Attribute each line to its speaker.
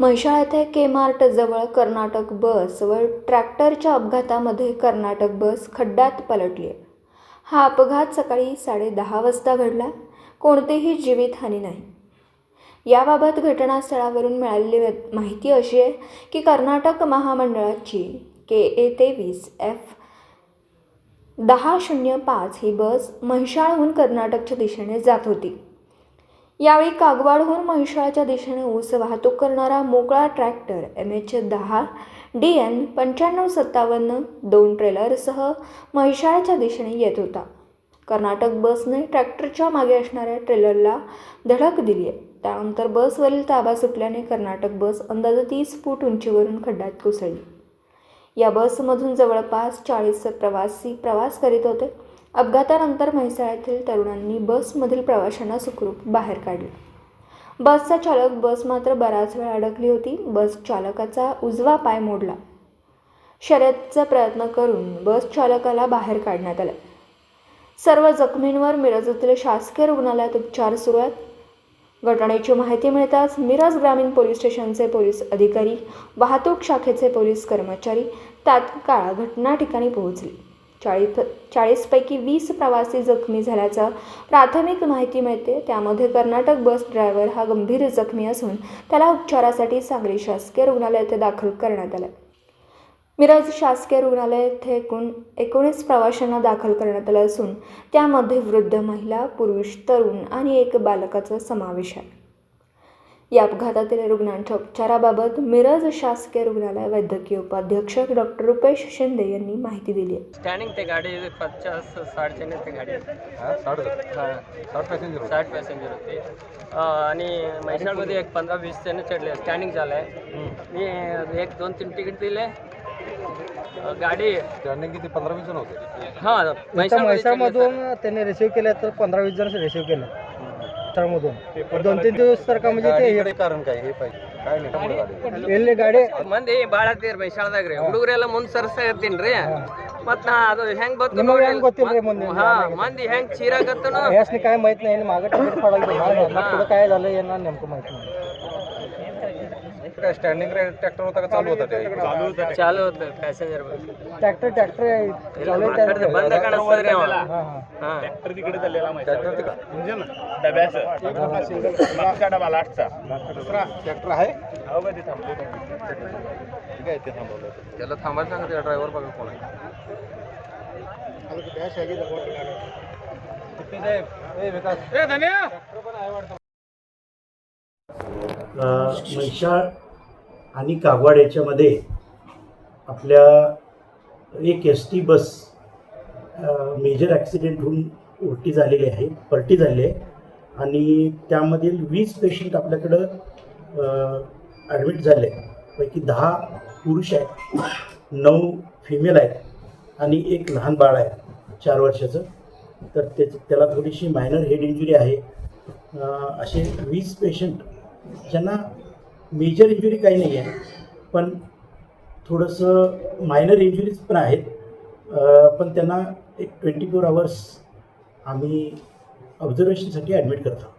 Speaker 1: म्हैसाळ येथे के कर्नाटक बस व ट्रॅक्टरच्या अपघातामध्ये कर्नाटक बस खड्ड्यात पलटली आहे. हा अपघात सकाळी साडे दहा वाजता घडला. कोणतीही जीवितहानी नाही. याबाबत घटनास्थळावरून मिळालेली माहिती अशी आहे की कर्नाटक महामंडळाची के ए तेवीस एफ दहा शून्य पाच ही बस म्हैसाळहून कर्नाटकच्या दिशेने जात होती. यावेळी कागवाडहून म्हैसाळच्या दिशेने ऊस वाहतूक करणारा मोकळा ट्रॅक्टर एम एच दहा डी एन पंच्याण्णव सत्तावन्न दोन ट्रेलरसह म्हैसाळच्या दिशेने येत होता. कर्नाटक बसने ट्रॅक्टरच्या मागे असणाऱ्या ट्रेलरला धडक दिली आहे. त्यानंतर बसवरील ताबा सुटल्याने कर्नाटक बस अंदाजे तीस फूट उंचीवरून खड्ड्यात कोसळली. या बसमधून जवळपास चाळीस प्रवासी प्रवास करीत होते. अपघातानंतर म्हैसाळ्यातील तरुणांनी बसमधील प्रवाशांना सुखरूप बाहेर काढले. बसचा चालक बस मात्र बराच वेळ अडकली होती. बस चालकाचा उजवा पाय मोडला. शर्यतचा प्रयत्न करून बस चालकाला बाहेर काढण्यात आलं. सर्व जखमींवर मिरज येथील शासकीय रुग्णालयात उपचार सुरू आहेत. घटनेची माहिती मिळताच मिरज ग्रामीण पोलीस स्टेशनचे पोलीस अधिकारी वाहतूक शाखेचे पोलीस कर्मचारी तात्काळ घटना ठिकाणी पोहोचले. चाळीस चाळीसपैकी वीस प्रवासी जखमी झाल्याचं प्राथमिक माहिती मिळते. त्यामध्ये कर्नाटक बस ड्रायव्हर हा गंभीर जखमी असून त्याला उपचारासाठी सांगली शासकीय रुग्णालय येथे दाखल करण्यात आलं. मिरज शासकीय रुग्णालय येथे एकूण एकोणीस प्रवाशांना दाखल करण्यात आलं असून त्यामध्ये वृद्ध महिला पुरुष तरुण आणि एक बालकाचा समावेश आहे. या अपघातातील रुग्णांच्या उपचाराबाबत मिरज शासकीय रुग्णालय वैद्यकीय उपाध्यक्ष डॉक्टर रुपेश शिंदे यांनी माहिती दिली आहे.
Speaker 2: स्टँडिंग ते गाडी पचास साठ जण ते गाडी
Speaker 3: हा साठ
Speaker 2: हा,
Speaker 3: पॅसेंजर होते.
Speaker 2: साठ पॅसेंजर होते. आणि म्हैसाळमध्ये एक पंधरा वीस जण चढले स्टँडिंग झालं आहे मी एक दोन तीन तिकीट दिले. गाडी
Speaker 3: स्टँडिंग किती? पंधरा वीस जण होते.
Speaker 2: हां
Speaker 4: म्हैसाळमधून त्यांनी रिसिव्ह केलं तर पंधरा वीस जण रिसिव्ह केलं. म्हैसाळमधून दोन तीन दिवस तर का म्हणजे ते
Speaker 3: गाडीकडे कारण काय हे पाहिजे काय नाही त्यामुळे गाडी
Speaker 4: ಎಲ್ಲಿ ಗಾಡಿ
Speaker 2: ಸರ್. ಮಂದಿ ಭಾಳ ಹತ್ತಿರ ಮೈಸಾಳದಾಗ ರೀ ಹುಡುಗರೆಲ್ಲ ಮುಂದ್ ಸರ್ಸ ಇರ್ತೀನಿ ರೀ ಮತ್ ನಾ ಅದು ಹೆಂಗ್ ಬತ್ತು
Speaker 4: ನಿಮಗ್ ಹೆಂಗ್ ಗೊತ್ತಿಲ್ರಿ ಮುಂದೆ
Speaker 2: ಹಾ ಮಂದಿ ಹೆಂಗ್ ಚೀರಾಗತ್ತನು
Speaker 4: यासनी काय माहित नाही मागे तिकीट फाडायला पुढे काय झालं यांना नेमकं माहित नाही
Speaker 3: स्टँडिंग ट्रॅक्टर होता का चालू होता ते?
Speaker 2: चालू होतं पॅसेंजर
Speaker 4: ट्रॅक्टर ट्रॅक्टर चालू आहे बंद
Speaker 2: हा, ट्रॅक्टर तिकडे
Speaker 4: चाललेला ट्रॅक्टर
Speaker 2: म्हणजे
Speaker 3: ना डब्याचं. मागचा डबा लास्टचा ट्रॅक्टर आहे? हो का ते ते थांबवलं त्याला थांबायला सांगा त्या ड्रायव्हर बघा कोण आहे. किती साहेब ए विकास.
Speaker 5: म्हैसाळ आणि कागवाड याच्यामध्ये आपल्या एक S T bus major accident होऊन उलटी झालेली आहे पलटी झाली आहे. आणि त्यामधील वीस पेशंट आपल्याकडं ॲडमिट झाले पैकी दहा पुरुष आहेत नऊ फिमेल आहेत आणि एक लहान बाळ आहे चार वर्षाचं. तर त्याच त्याला थोडीशी मायनर हेड इंजुरी आहे. असे वीस पेशंट ज्यांना मेजर इंजुरी काही नाही आहे पण थोडंसं मायनर इंजुरीज पण आहेत. पण त्यांना एक ट्वेंटी फोर आवर्स आम्ही ऑब्झर्वेशनसाठी ॲडमिट करतो.